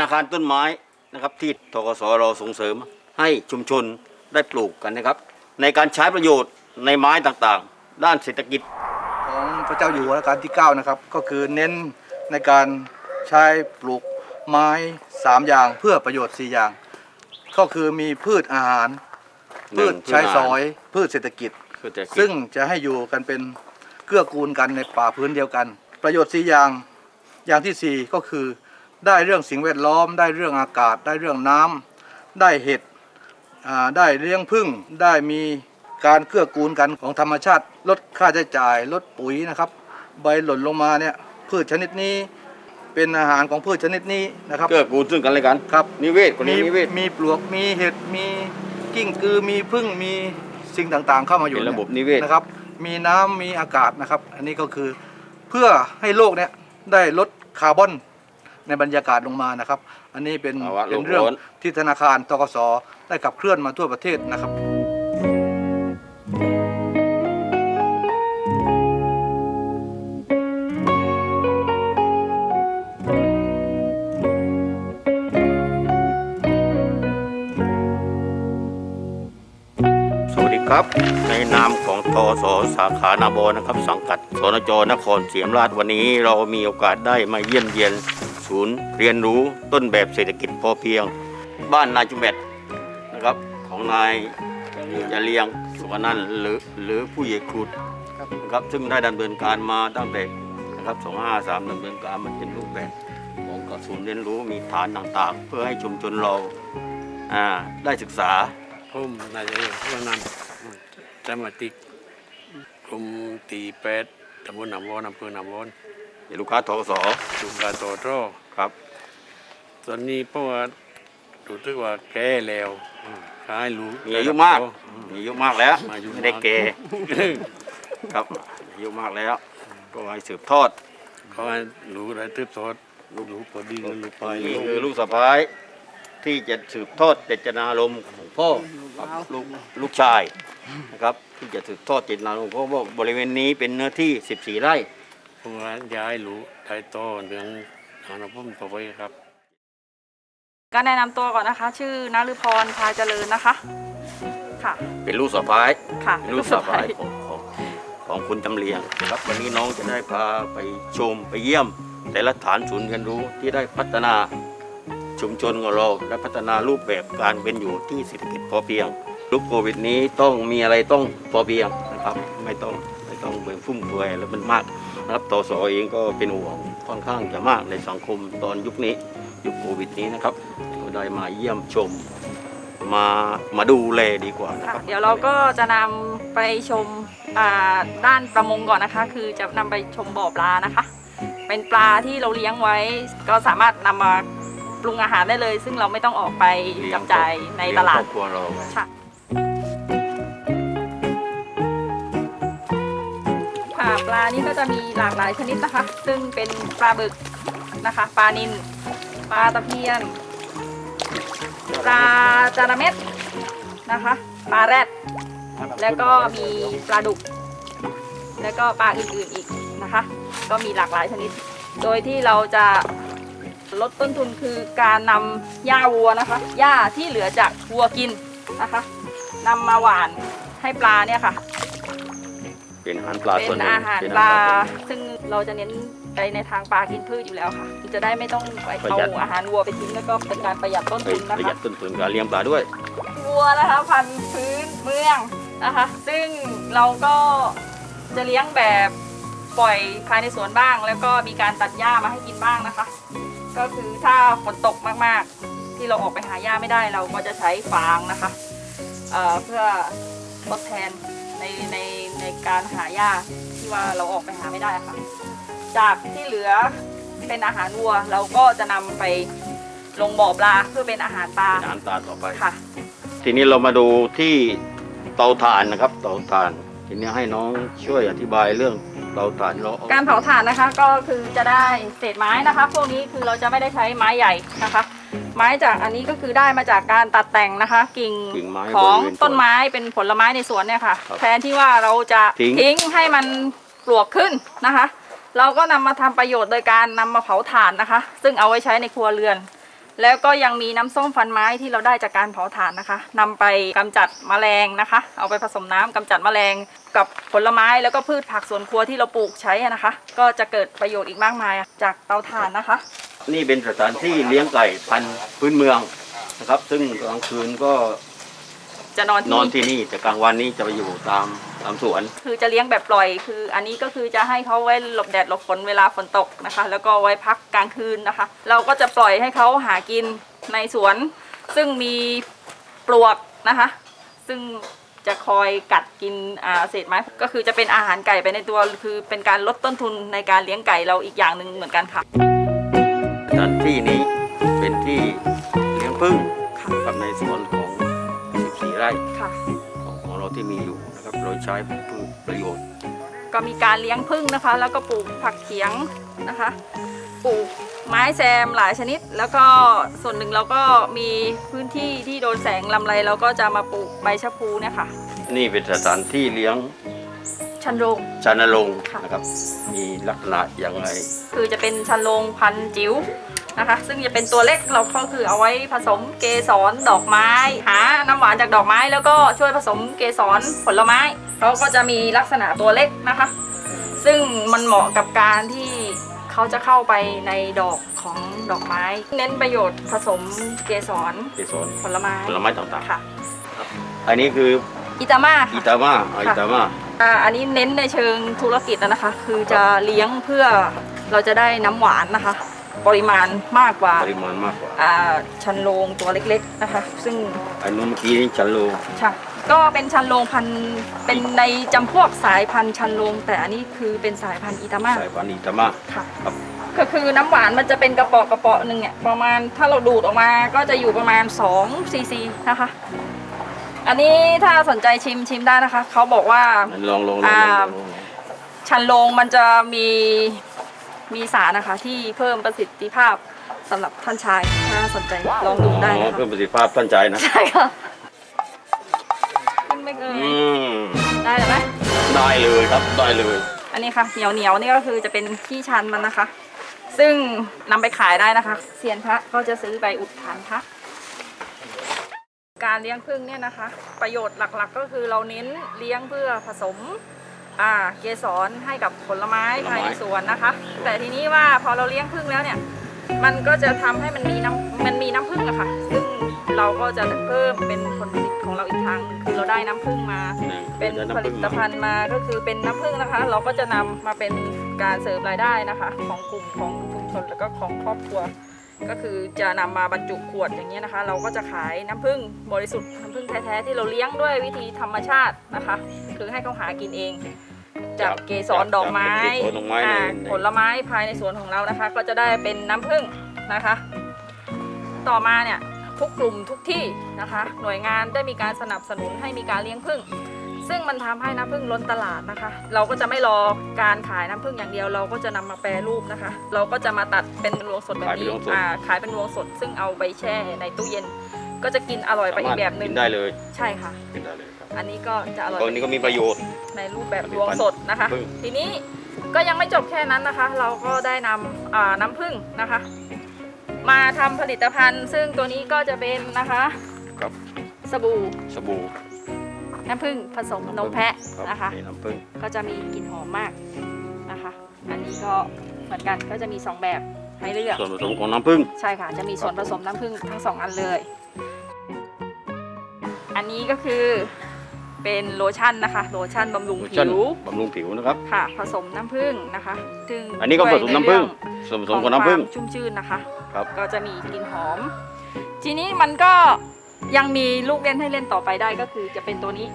นาคารต้นไม้นะครับที่ทกสเราส่งเสริมให้ชุมชนได้ปลูกกันนะครับ ในการใช้ประโยชน์ในไม้ต่างๆ ด้านเศรษฐกิจของพระเจ้าอยู่หัวรัชกาลที่ 9 นะครับ ก็คือเน้นในการใช้ปลูกไม้ 3 อย่างเพื่อประโยชน์ 4 อย่าง ก็คือมีพืชอาหาร หนึ่พืงชใช้พืชอาหาร สอย พืชเศรษฐกิจ คือเศรษฐกิจซึ่งจะให้อยู่กันเป็นเกื้อกูลกันในป่าพื้นเดียวกัน ประโยชน์4อย่างอย่างทีสี่4ก็คือ ได้เรื่องสิ่งแวดล้อม ได้เรื่องอากาศ ได้เรื่องน้ำได้เห็ดอ่าได้เลี้ยงพึ่งได้มีการเกื้อกูลกันของธรรมชาติ ลดค่าใช้จ่าย ลดปุ๋ยนะครับ ใบหล่นลงมาเนี่ยพืชชนิดนี้เป็นอาหารของพืชชนิดนี้นะครับเกื้อกูลซึ่งกันและกันครับนิเวศคนนี้มีนิเวศมีปลวกมีเห็ดมีกิ้งกือมีพึ่งมีสิ่งต่างๆ เข้ามาอยู่เป็นระบบยนิเวศนะครับ มีน้ำมีอากาศนะครับ อันนี้ก็คือเพื่อให้โลกเนี่ยได้ลดคาร์บอน ในบรรยากาศลงมานะครับ อันนี้เป็นภาวะโลเป็กนเรื่องร้อนที่ธนาคารตกสได้ขับเคลื่อนมาทั่วประเทศนะครับ สวัสดีครับ ในนามของทสสาขานาบอนะครับ สังกัดสนจนครศรีธรรมราชวันนี้เรามีโอกาสได้มาเยี่ยมเยียน ศูนย์เรียนรู้ต้นแบบเศรษฐกิจพอเพียง บ้านนายจุมเบ็ดนะครับของนายยาเลียงสุวรรณันท์หรือหรือผู้ใหญ่ครุดนะครับซึ่งได้ดำเนินการมาตั้งแต่นะครับ253ดำเนินการมาเป็นรูปแบบของกศูนย์เรียนรู้มีฐานต่างๆ เพื่อให้ชุมชนเราอ่าได้ศึกษาผมนายเอกวันนั้นสมาชิกกลุ่มตีแปดตำบลหนำวอนอำเภอหนำวอน เดี๋ยวลูกค้าทกสสุการโตโต้ครับ ตอนนี้เพราะว่ารู้สึกว่าแก่แล้วอืมขายรู้มีอายุมาก มีอายุมากแล้วอายุไม่ได้เกมากครับอายุมากแล้ว ก็ให้สืบทอดเขาให้รู้อะไรตืบทอดลูกรู้พอดีนะลูกไปนี่คือลูกสะพ้ายที่จะสืบทอดเจตนารมณ์ของพ่อกับลูกลูกชายนะครับ ที่จะสืบทอดเจตนารมณ์เพราะว่าบริเวณนี้เป็นเนื้อที่ 14 ไร่ เพราะว่าย้ายรู้ไทยโตเรื่องทางพุ่มต่อไปครับ ก็แนะนำตัวก่อนนะคะ ชื่อนฤพรพาเจริญนะคะ ค่ะ เป็นลูกสะพ้ายค่ะเป็นลูกสะพ้ายของของของคุณจำเลียงครับวันนี้น้องจะได้พาไปชมไปเยี่ยม แต่ละฐานศูนย์เรียนรู้ที่ได้พัฒนาชุมชนของเราได้พัฒนารูปแบบการเป็นอยู่ที่เศรษฐกิจพอเพียงยุคโควิดนี้ต้องมีอะไรต้องพอเพียงนะครับ ไม่ต้องไม่ต้องเบิ่งฟุ่มเฟือยแล้วมันมาก นะครับตสเองก็เป็นห่วงค่อนข้างจะมากในสังคมตอนยุคนี้ยุคโควิดนี้นะครับก็ได้มาเยี่ยมชมมามาดูแลดีกว่านะค่ะครับ เดี๋ยวเราก็จะนำไปชมอ่าด้านประมงก่อนนะคะ คือจะนำไปชมบ่อปลานะคะ เป็นปลาที่เราเลี้ยงไว้ ก็สามารถนำมาปรุงอาหารได้เลย ซึ่งเราไม่ต้องออกไปจับจ่ายในตลาเลี้ยงครดอบครัวเราค่ะ ปลานี่ก็จะมีหลากหลายชนิดนะคะ ซึ่งเป็นปลาบึกนะคะ ปลานิลปลาตะเพียน ปลาจาระเม็ดนะคะ ปลาแรด แล้วก็มีปลาดุก แล้วก็ปลาอื่นๆอีกนะคะ ก็มีหลากหลายชนิด โดยที่เราจะลดต้นทุนคือการนำหญ้าวัวนะคะหญ้าที่เหลือจากวัวกินนะคะนำมาหว่านให้ปลาเนี่ยค่ะ เป็นอาหารปลาเป็ส่วนนหนึ่งอาหารเป็นปลาส่วนหนึ่งซึ่งเราจะเน้นไปในทางปลากินพืชอยู่แล้วค่ะ จะได้ไม่ต้องไปประเอาหยัดอาหารวัวไปทิ้งแล้วก็เป็นการประหยัดต้นเฮ้ทุยนปนะระหยัคะดต้นทุนการเลี้ยงปลาด้วย วัวนะคะ พันธุ์พื้นเมืองนะคะ ซึ่งเราก็จะเลี้ยงแบบปล่อยภายในสวนบ้าง แล้วก็มีการตัดหญ้ามาให้กินบ้างนะคะ ก็คือถ้าฝนตกมากๆ ที่เราออกไปหาหญ้าไม่ได้เราก็จะใช้ฟางนะคะเอ่อเพื่อทดแทน ในในในการหาหญ้าที่ว่าเราออกไปหาไม่ได้ค่ะ จากที่เหลือเป็นอาหารวัวเราก็จะนำไปลงบ่อปลาเพื่อเป็นอาหารปลาเป็นอาหารปลาต่อไป ค่ะ ทีนี้เรามาดูที่เตาถ่านนะครับ เตาถ่าน ทีนี้ให้น้องช่วยอธิบายเรื่องเตาถ่านเราเอาการเผาถ่านนะคะก็คือจะได้เศษไม้นะคะ พวกนี้คือเราจะไม่ได้ใช้ไม้ใหญ่นะคะ ไม้จากอันนี้ก็คือได้มาจากการตัดแต่งนะคะ กิ่งกิ่งไม้ของบริเวณต้นไม้เป็นผลไม้ในสวนเนี่ยค่ะ ครับแทนที่ว่าเราจะทิ้งทิ้งให้มันปลวกขึ้นนะคะ เราก็นำมาทำประโยชน์โดยการนำมาเผาถ่านนะคะ ซึ่งเอาไว้ใช้ในครัวเรือน แล้วก็ยังมีน้ำส้มฟันไม้ที่เราได้จากการเผาถ่านนะคะนำไปกำจัดแมลงนะคะ เอาไปผสมน้ำกำจัดแมลงกับผลไม้แล้วก็พืชผักสวนครัวที่เราปลูกใช้อะนะคะ ก็จะเกิดประโยชน์อีกมากมายจากเตาถ่านนะคะ นี่เป็นสถานที่เลี้ยงไก่พันธุ์พื้นเมืองนะครับ ซึ่งกลางคืนก็จะนอนที่นอนที่นี่แต่กลางวันนี้จะไปอยู่ตามตามสวน คือจะเลี้ยงแบบปล่อย คือ อันนี้ก็คือจะให้เขาไว้หลบแดดหลบฝนเวลาฝนตกนะคะ แล้วก็ไว้พักกลางคืนนะคะ เราก็จะปล่อยให้เขาหากินในสวน ซึ่งมีปลวกนะคะ ซึ่งจะคอยกัดกินเศษไม้ก็คือจะเป็นอาหารไก่ไปในตัว คือเป็นการลดต้นทุนในการเลี้ยงไก่เราอีกอย่างหนึ่งเหมือนกันค่ะานที่นี้เป็นที่เลี้ยงผึ้งค่ะกับในสวนของ14ไร่ค่ะ ของของเราที่มีอยู่นะครับโดยใช้พืชประโยชน์ ก็มีการเลี้ยงผึ้งนะคะ แล้วก็ปลูกผักเขียงนะคะ ปลูกไม้แซมหลายชนิด แล้วก็ส่วนหนึ่งเราก็มีพื้นที่ที่โดนแสงลำไรเราก็จะมาปลูกใบชะพูเนี่ยค่ะ นี่เป็นสถานที่เลี้ยง ชันโรงชานลงค์ค่ะ นะครับ มีลักษณะอย่างไร คือจะเป็นชันโรงพันธุ์จิ๋วนะคะ ซึ่งจะเป็นตัวเล็กเราก็คือเอาไว้ผสมเกสรดอกไม้หาน้ำหวานจากดอกไม้แล้วก็ช่วยผสมเกสรผลไม้เขาก็จะมีลักษณะตัวเล็กนะคะ ซึ่งมันเหมาะกับการที่เขาจะเข้าไปในดอกของดอกไม้ เน้นประโยชน์ผสมเกสรเกสรผลไม้ผลไม้ต่างค่ะ ๆ อันนี้คืออิตาม่าอิค่ะ ตามาอ่าอิตามา อ่าอันนี้เน้นในเชิงธุรกิจนะคะ คือจะเลี้ยงเพื่อเราจะได้น้ำหวานนะคะ ปริมาณมากกว่าปริมาณมากกว่า อ่าชันโรงตัวเล็กๆนะคะ ซึ่งอันนู้นเมื่อกี้นี่ชันโลใช่ก็เป็นชันโรงพันธุ์เป็นในจำพวกสายพันธุ์ชันโรงแต่อันนี้คือเป็นสายพันธุ์อิตาม่าสายพันธุ์อิตามาค่ะ ครับ ก็คือน้ำหวานมันจะเป็นกระป๋อกระป๋อหนึ่งเนี่ยประมาณถ้าเราดูดออกมาก็จะอยู่ประมาณ2ซีซีนะคะ อันนี้ถ้าสนใจชิมชิมได้นะคะ เขาบอกว่างั้นลองลองลองอ่า ลองลองชันโรงมันจะมีมีสารนะคะ ที่เพิ่มประสิทธิภาพสำหรับท่านชายถ้าสนใจลองดูได้อ๋อนะเพิ่คะมประสิทธิภาพท่านใจนะ ใช่ค่ะขึ้นไม่เอ่ยอืมได้เลยไหมได้เลยครับได้เลยอันนี้ค่ะเหนียวเหนียวๆนี่ก็คือจะเป็นที่ชันมันนะคะ ซึ่งนำไปขายได้นะคะเซียนพระก็จะซื้อไปอุดฐานพระ การเลี้ยงผึ้งเนี่ยนะคะ ประโยชน์หลักๆก็คือเราเน้นเลี้ยงเพื่อผสมอ่าเกสรให้กับผลไม้ภายในสวนนะคะ แต่ทีนี้ว่าพอเราเลี้ยงผึ้งแล้วเนี่ย มันก็จะทำให้มันมีน้ำมันมีน้ำผึ้งอะค่ะ ซึ่งเราก็จะเพิ่มเป็นผลผลิตของเราอีกทางหนึ่งคือเราได้น้ำผึ้งมาเป็นผลิตภัณฑ์มาก็คือเป็นน้ำผึ้งนะคะ เราก็จะนำมาเป็นการเสริมรายได้นะคะ ของกลุ่มของชุมชนแล้วก็ของครอบครัว ก็คือจะนำมาบรรจุขวดอย่างเงี้ยนะคะ เราก็จะขายน้ำผึ้งบริสุทธิ์น้ำผึ้งแท้ๆที่เราเลี้ยงด้วยวิธีธรรมชาตินะคะ คือให้เขาหากินเอง จากเกสรดอกไม้จากเกสรดอกไม้อ่าในผลไม้ภายในสวนของเรานะคะ ก็จะได้เป็นน้ำผึ้งนะคะ ต่อมาเนี่ยทุกกลุ่มทุกที่นะคะ หน่วยงานได้มีการสนับสนุนให้มีการเลี้ยงผึ้ง ซึ่งมันทำให้น้ำผึ้งล้นตลาดนะคะ เราก็จะไม่รอการขายน้ำผึ้งอย่างเดียว เราก็จะนำมาแปรรูปนะคะ เราก็จะมาตัดเป็นรวงสดแบบนี้ขายเป็นรวงสดอ่าขายเป็นรวงสด ซึ่งเอาไปแช่ในตู้เย็น ก็จะกินอร่อยไปอีกแบบหนึ่งกินได้เลย ใช่ค่ะกินได้เลยครับอันนี้ก็จะอร่อยตอนนี้ก็มีประโยชน์ในรูปแบบรวงสดนะคะผึ้งทีนี้ก็ยังไม่จบแค่นั้นนะคะ เราก็ได้นำอ่าน้ำผึ้งนะคะ มาทำผลิตภัณฑ์ ซึ่งตัวนี้ก็จะเป็นนะคะครับสบู่สบู่ น้ำผึ้งผสมนมแพะรับนะคะนี่น้ำผึ้งก็จะมีกลิ่นหอมมากนะคะ อันนี้ก็เหมือนกันก็จะมีสองแบบให้เลือกส่วนผสมของน้ำผึ้งใช่ค่ะ จะมีส่วนผสมน้ำผึ้งทั้งสองอันเลย อันนี้ก็คือเป็นโลชั่นนะคะ โลชั่นบำรุงโลผิชั่นวบำรุงผิวนะครับค่ะ ผสมน้ำผึ้งนะคะซึ่งอันนี้ก็ผสมน้ำผึ้งช่วยใเรื่องส่วนผสมของน้ำผึ้งความชุ่มชื่นนะคะ ครับก็จะมีกลิ่นหอม ทีนี้มันก็ ยังมีลูกเล่นให้เล่นต่อไปได้ก็คือจะเป็นตัวนี้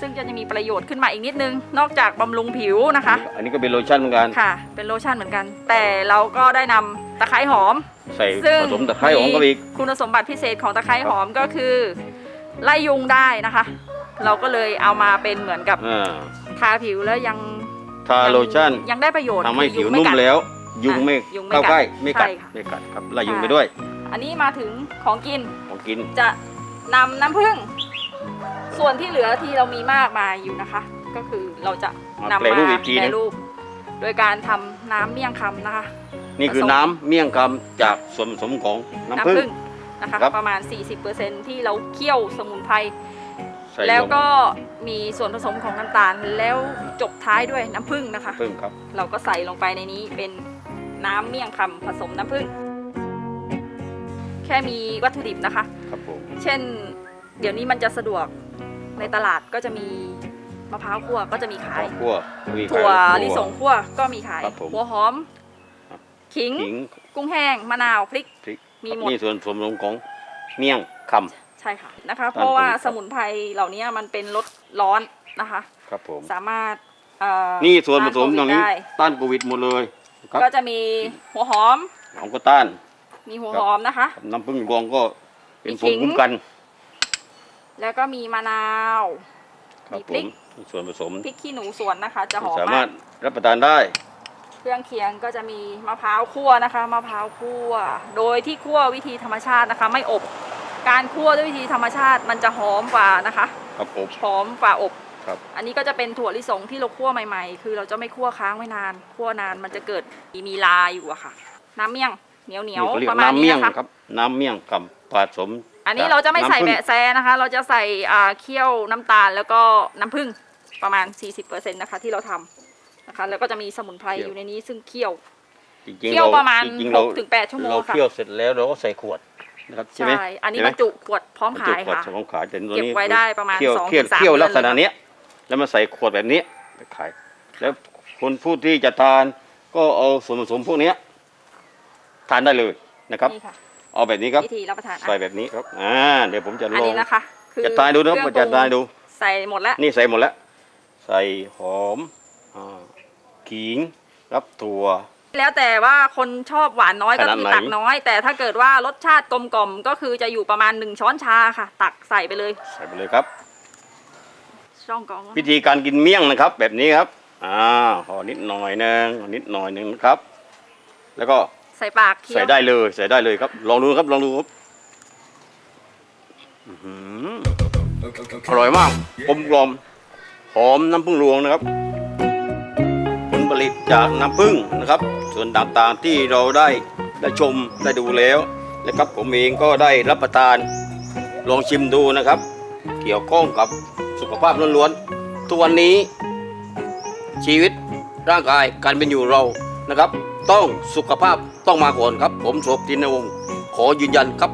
ซึ่งจะมีประโยชน์ขึ้นมาอีกนิดนึง นอกจากบำรุงผิวนะคะ อันนี้ก็เป็นโลชั่นเหมือนกัน ค่ะ เป็นโลชั่นเหมือนกัน แต่เราก็ได้นำตะไคร้หอม ใส่ซึ่งผสมตะไคร้หอมก็อีก คุณสมบัติพิเศษของตะไคร้หอมก็คือ ไล่ยุงได้นะคะ เราก็เลยเอามาเป็นเหมือนกับอ่า ทาผิวแล้วยังทาโลชั่นยังได้ประโยชน์ทำให้คือผิวยุงไม่นุ่มกัด แล้ว ยุงไม่ยุงไม่เข้ากัดใกล้ไม่กัดใช่ค่ะไม่กัดครับไล่ยุงไปด้วย อันนี้มาถึงของกินของกิน จะ นำน้ำผึ้งส่วนที่เหลือที่เรามีมากมายอยู่นะคะ ก็คือเราจะนำมาแปรมารูปอีกทีแปรนึงรูป โดยการทำน้ำเมี่ยงคำนะคะ นี่คือผสม น้ำเมี่ยงคำจากส่วนผสมของน้ำผึ้งคนะคะ ครับ ประมาณ 40%ที่เราเคี่ยวสมุนไพรใส่แล้วลงก็มีส่วนผสมของน้ำตาลแล้วจบท้ายด้วยน้ำผึ้งนะคะพึ่งครับ เราก็ใส่ลงไปในนี้เป็นน้ำเมี่ยงคำผสมน้ำผึ้งแค่มีวัตถุดิบนะคะ ครับผมเช่น เดี๋ยวนี้มันจะสะดวกในตลาดก็จะมีมะพร้าวคั่วก็จะมีขายคั่วมีขายถั่วถั่ลิสงคั่วก็มีขายครับผมหัวหอมครับขิง ขิงกุ้งแห้งมะนาวพริก พริกมีครับหมด นี่ส่วนผสมของเมี่ยงคใช่ค่ะนะคะตามเพราะว่าผมครับสมุนไพรเหล่านี้มันเป็นรสร้อนนะคะำครับผม สามารถเอ่อนี่ส่วนผสมต้อย่างนี้โควิดได้ต้านโควิดหมดเลยครับก็จะมีหัวหอมของก็ต้านมีหัวครับหอมนะคะ น้ำผึ้งรวงก็ เป็นมีภูมิขิงคุ้มกัน แล้วก็มีมะนาวครับมีผพริมกส่วนผสมพริกขี้หนูสวนนะคะ จะหอมสามามารกถรับประทานได้ เครื่องเคียงก็จะมีมะพร้าวคั่วนะคะมะพร้าวคั่ว โดยที่คั่ววิธีธรรมชาตินะคะ ไม่อบ การคั่วด้วยวิธีธรรมชาติมันจะหอมกว่านะคะ ครับผม หอมกว่าอบ ครับ อันนี้ก็จะเป็นถั่วลิสงที่เราคั่วใหม่ๆ คือเราจะไม่คั่วค้างไว้นาน คั่วนานมันจะเกิดมีลาอยู่อะค่ะ น้ำเมี่ยงเหนียวเหนียวนี่เขาเรียปกระมาณน้ำนี้เมี่ยงนะคะ ครับ น้ำเมี่ยงกับ ผสมอันนี้เราจะไม่ใส่น้ำผึ้งแบะแซนะคะ เราจะใส่อ่าเคี่ยวน้ำตาลแล้วก็น้ำผึ้งประมาณ 40%นะคะที่เราทำนะคะ แล้วก็จะมีสมุนไพรอยู่ในนี้ซึ่งเคี่ยว จริงๆเคี่ยวประมาณจริงๆเรา6ถึง8ชั่วโมงเราค่ะ เคี่ยวเสร็จแล้วเราก็ใส่ขวดนะครับใช่ไหมใช่อันนี้ใช่ไหบมรรจุขวดพร้อมบรรจุขายขวดค่ะของขายแต่ตัวเก็บนี้ไว้ได้ประมาณเคี่ยวสองเคี่ยวถึงสามเคี่ยวเดือนลักษณะเลยเนี้ย แล้วมาใส่ขวดแบบนี้ไปขาย แล้วคนผู้ที่จะทานก็เอาส่วนผสมพวกเนี้ย ทานได้เลยนะครับ นี่ค่ะ เอาแบบนี้ครับวิธีรับประทานใส่อะแบบนี้ครับอ่าเดี๋ยวผมจะอันลองนี้นะคะคือจะทานดูนะครับเครื่องจะปรุงทานดู ใส่หมดแล้วนี่ใส่หมดแล้ว ใส่หอมอ่าขิงรับถั่ว แล้วแต่ว่าคนชอบหวานน้อยก็ขนาดคือไหน ตักน้อย แต่ถ้าเกิดว่ารสชาติกลมกล่อมก็คือจะอยู่ประมาณหนึ่งช้อนชาค่ะ ตักใส่ไปเลยใส่ไปเลยครับ ช่องกองวิธีการกินเมี่ยงนะครับ แบบนี้ครับอ่าห่อนิดหน่อยหนึงห่อนิดหน่อยหนึงนะครับ แล้วก็ ใส่ปากเคี้ยวใส่ได้เลยใส่ได้เลยครับ ลองดูครับลองดูครับอื้อหืออร่อยมากกลมกลอมหอมน้ำผึ้งรวงนะครับ ผลผลิตจากน้ำผึ้งนะครับ ส่วนต่างๆที่เราได้ได้ชมได้ดูแล้วนะครับผมเองก็ได้รับประทานลองชิมดูนะครับ เกี่ยวข้องกับสุขภาพล้วนๆทุกวันนี้ชีวิตร่างกายการเป็นอยู่เรา นะครับ ต้องสุขภาพต้องมาก่อนครับ ผมโสบตินในวงศ์ขอยืนยันครับ